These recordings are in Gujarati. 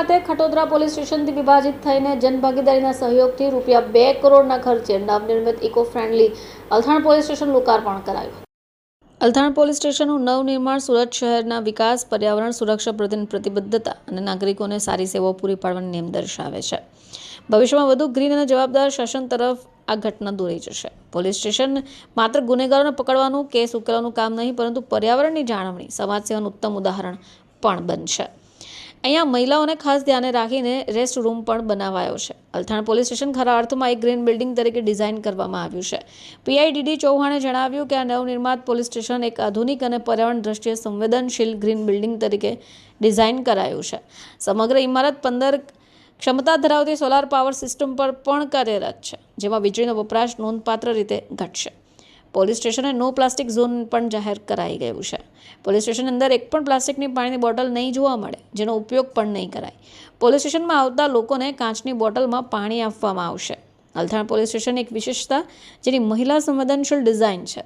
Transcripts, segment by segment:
ખાતે ખટોદરા પોલીસ સ્ટેશનથી વિભાજિત થઈને જનભાગીદારીના સહયોગથી રૂપિયા બે કરોડના ખર્ચે નવનિર્મિત eco friendly Althan police station લોકાર્પણ કરાયું. અલથાણ પોલીસ સ્ટેશનનું નવનિર્માણ સુરત શહેરના વિકાસ, પર્યાવરણ, સુરક્ષા પ્રત્યેની પ્રતિબદ્ધતા અને નાગરિકોને સારી સેવાઓ પૂરી પાડવાની નેમ દર્શાવે છે. ભવિષ્યમાં વધુ ગ્રીન અને જવાબદાર શાસન તરફ આ ઘટના દોરી જશે. પોલીસ સ્ટેશન માત્ર ગુનેગારોને પકડવાનું, કેસ ઉકેલવાનું કામ નહીં, પરંતુ પર્યાવરણની જાળવણી સમાજ સેવાનું ઉત્તમ ઉદાહરણ પણ બનશે. અહીંયા મહિલાઓને ખાસ ધ્યાને રાખીને રેસ્ટ રૂમ પણ બનાવાયો છે. અલથાણ પોલીસ સ્ટેશન ખરા અર્થમાં એક ગ્રીન બિલ્ડિંગ તરીકે ડિઝાઇન કરવામાં આવ્યું છે. પીઆઈડીડી ચૌહાણે જણાવ્યું કે આ નવનિર્માત પોલીસ સ્ટેશન એક આધુનિક અને પર્યાવરણ દ્રષ્ટિએ સંવેદનશીલ ગ્રીન બિલ્ડિંગ તરીકે ડિઝાઇન કરાયું છે. સમગ્ર ઇમારત પંદર ક્ષમતા ધરાવતી સોલાર પાવર સિસ્ટમ પર પણ કાર્યરત છે, જેમાં વીજળીનો વપરાશ નોંધપાત્ર રીતે ઘટશે. પોલીસ સ્ટેશને નો પ્લાસ્ટિક ઝોન પણ જાહેર કરાઈ ગયું છે. પોલીસ સ્ટેશન અંદર એક પણ પ્લાસ્ટિકની પાણીની બોટલ નહીં જોવા મળે, જેનો ઉપયોગ પણ નહીં કરાય. પોલીસ સ્ટેશનમાં આવતા લોકોને કાચની બોટલમાં પાણી આપવામાં આવશે. અલથાણ પોલીસ સ્ટેશન એક વિશેષતા, જેની મહિલા સંવેદનશીલ ડિઝાઇન છે.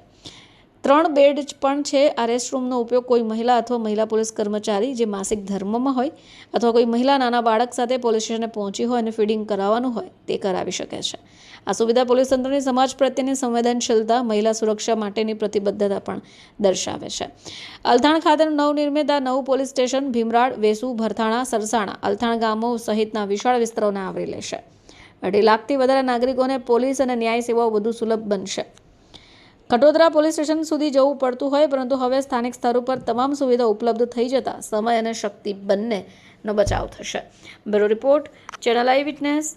ત્રણ બેડ પણ છે. આ રેસ્ટરૂમનો ઉપયોગ કોઈ મહિલા અથવા મહિલા પોલીસ કર્મચારી જે માસિક ધર્મમાં હોય અથવા કોઈ મહિલા નાના બાળક સાથે પોલીસ સ્ટેશને પહોંચી હોય અને ફીડિંગ કરાવવાનું હોય તે કરાવી શકે છે. આ સુવિધા પોલીસ તંત્રની સમાજ પ્રત્યેની સંવેદનશીલતા, મહિલા સુરક્ષા માટેની પ્રતિબદ્ધતા પણ દર્શાવે છે. અલથાણ ખાતેનું નવનિર્મિત આ નવું પોલીસ સ્ટેશન ભીમરાડ વેસુ, ભરથાણા, સરસાણા, અલથાણ ગામો સહિતના વિશાળ વિસ્તારોને આવરી લેશે. અઢી લાખથી વધારે નાગરિકોને પોલીસ અને ન્યાય સેવાઓ વધુ સુલભ બનશે. ખટોદરા પોલીસ સ્ટેશન સુધી જવું પડતું હોય, પરંતુ હવે સ્થાનિક સ્તર ઉપર તમામ સુવિધા ઉપલબ્ધ થઈ જતાં સમય અને શક્તિ બંનેનો બચાવ થશે. Bureau report, channel eye witness